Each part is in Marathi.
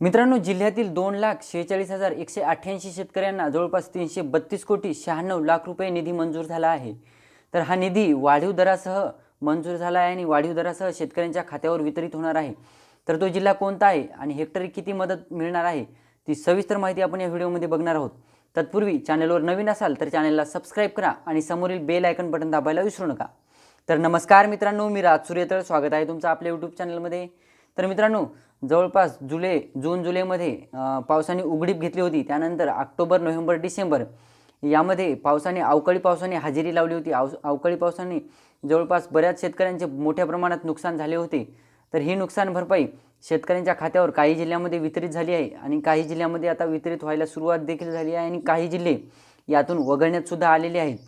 मित्रांनो जिल्ह्यातील दोन लाख शेहेचाळीस हजार एकशे अठ्ठ्याऐंशी शेतकऱ्यांना जवळपास तीनशे बत्तीस कोटी शहाण्णव लाख रुपये निधी मंजूर झाला आहे. तर हा निधी वाढीव दरासह मंजूर झाला आहे आणि वाढीव दरासह शेतकऱ्यांच्या खात्यावर वितरित होणार आहे. तर तो जिल्हा कोणता आहे आणि हेक्टरी किती मदत मिळणार आहे ती सविस्तर माहिती आपण या व्हिडिओमध्ये बघणार आहोत. तत्पूर्वी चॅनलवर नवीन असाल तर चॅनलला सबस्क्राईब करा आणि समोरील बेल आयकन बटन दाबायला विसरू नका. तर नमस्कार मित्रांनो मी राज सूर्यतळ. स्वागत आहे तुमचं आपल्या यूट्यूब चॅनलमध्ये तर मित्रांनो जवळपास जुलै जून जुलैमध्ये पावसाने उघडीप घेतली होती. त्यानंतर ऑक्टोबर नोव्हेंबर डिसेंबर यामध्ये पावसाने अवकाळी पावसाने हजेरी लावली होती. अव अवकाळी पावसाने जवळपास बऱ्याच शेतकऱ्यांचे मोठ्या प्रमाणात नुकसान झाले होते. तर ही नुकसान भरपाई शेतकऱ्यांच्या खात्यावर काही जिल्ह्यामध्ये वितरित झाली आहे आणि काही जिल्ह्यामध्ये आता वितरित व्हायला सुरुवात देखील झाली आहे आणि काही जिल्हे यातून वगळण्यात सुद्धा आलेले आहेत.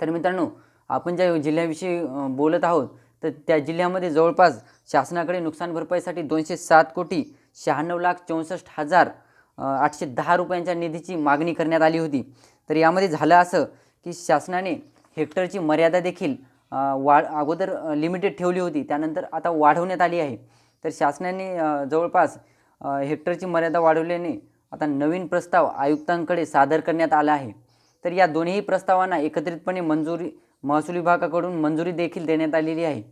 तर मित्रांनो आपण ज्या जिल्ह्याविषयी बोलत आहोत तर त्या जिल्ह्यामध्ये जवळपास शासनाकडे नुकसान भरपाईसाठी दोनशे सात कोटी शहाण्णव लाख चौसष्ट हजार आठशे दहा रुपयांच्या निधीची मागणी करण्यात आली होती. तर यामध्ये झालं असं की शासनाने हेक्टरची मर्यादा देखील वाढ अगोदर लिमिटेड ठेवली होती. त्यानंतर आता वाढवण्यात आली आहे. तर शासनाने जवळपास हेक्टरची मर्यादा वाढवल्याने आता नवीन प्रस्ताव आयुक्तांकडे सादर करण्यात आला आहे. तर या दोन्ही प्रस्तावांना एकत्रितपणे मंजुरी महसूल विभागाकडून मंजुरी देखील देण्यात आलेली आहे.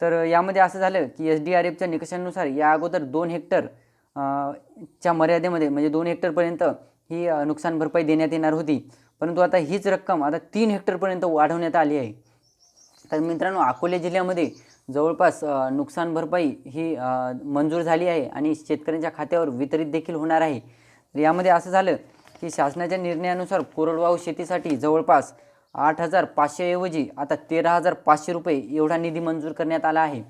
तर यामध्ये असं झालं की एस डी आर एफच्या निकषांनुसार या अगोदर दोन हेक्टर च्या मर्यादेमध्ये म्हणजे दोन हेक्टरपर्यंत ही नुकसान भरपाई देण्यात येणार होती. परंतु आता हीच रक्कम आता तीन हेक्टरपर्यंत वाढवण्यात आली आहे. तर मित्रांनो अकोले जिल्ह्यामध्ये जवळपास नुकसान भरपाई ही मंजूर झाली आहे आणि शेतकऱ्यांच्या खात्यावर वितरित देखील होणार आहे. यामध्ये असं झालं की शासनाच्या निर्णयानुसार कोरडवाहू शेतीसाठी जवळपास आठ हजार पाचशेऐवजी आता तेरा हजार पाचशे रुपये एवढा निधी मंजूर करण्यात आला आहे.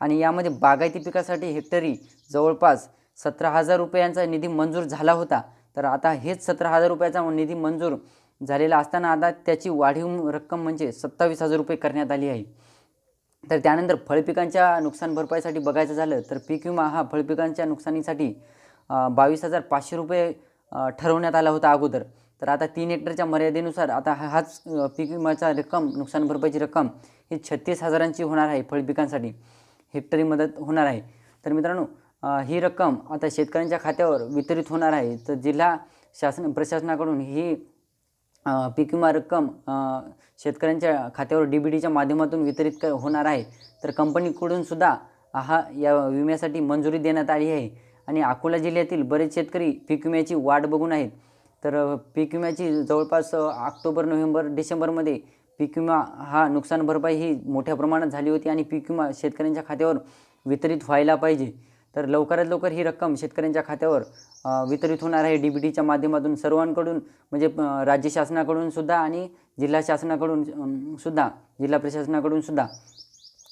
आणि यामध्ये बागायती पिकासाठी हेक्टरी जवळपास सतरा हजार रुपयांचा निधी मंजूर झाला होता. तर आता हेच सतरा हजार रुपयाचा निधी मंजूर झालेला असताना आता त्याची वाढीव रक्कम म्हणजे सत्तावीस हजार रुपये करण्यात आली आहे. तर त्यानंतर फळपिकांच्या नुकसान भरपाईसाठी बघायचं झालं तर पीक विमा हा फळपिकांच्या नुकसानीसाठी बावीस हजार पाचशे रुपये ठरवण्यात आला होता अगोदर. तर आता तीन हेक्टरच्या मर्यादेनुसार आता हा- हाच पीक विमाचा रक्कम नुकसान भरपाईची रक्कम ही छत्तीस हजारांची होणार आहे फळपिकांसाठी हेक्टरी मदत होणार आहे. तर मित्रांनो ही रक्कम आता शेतकऱ्यांच्या खात्यावर वितरित होणार आहे. तर जिल्हा शासन प्रशासनाकडून ही पीक विमा रक्कम शेतकऱ्यांच्या खात्यावर डी बी डीच्या माध्यमातून वितरित क होणार आहे. तर कंपनीकडून सुद्धा हा या विम्यासाठी मंजुरी देण्यात आली आहे. आणि अकोला जिल्ह्यातील बरेच शेतकरी पीक विम्याची वाट बघून आहेत. तर पीक विम्याची जवळपास ऑक्टोबर नोव्हेंबर डिसेंबरमध्ये पीक विमा हा नुकसान भरपाई ही मोठ्या प्रमाणात झाली होती आणि पीक विमा शेतकऱ्यांच्या खात्यावर वितरित व्हायला पाहिजे. तर लवकरात लवकर ही रक्कम शेतकऱ्यांच्या खात्यावर वितरित होणार आहे. डी बी टीच्या माध्यमातून सर्वांकडून म्हणजे राज्य शासनाकडून सुद्धा आणि जिल्हा शासनाकडून सुद्धा जिल्हा प्रशासनाकडून सुद्धा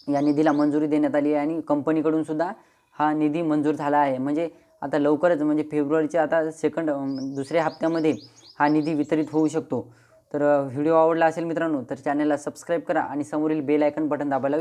या निधीला मंजुरी देण्यात आली आहे आणि कंपनीकडून सुद्धा हा निधी मंजूर झाला आहे. म्हणजे आता लवकरच म्हणजे फेब्रुवारीच्या आता सेकंड दुसऱ्या हप्त्यामध्ये हा निधी वितरित होऊ शकतो. तर व्हिडिओ आवडला असेल मित्रांनो तर चॅनलला सबस्क्राईब करा आणि समोरील बेल आयकन बटन दाबायला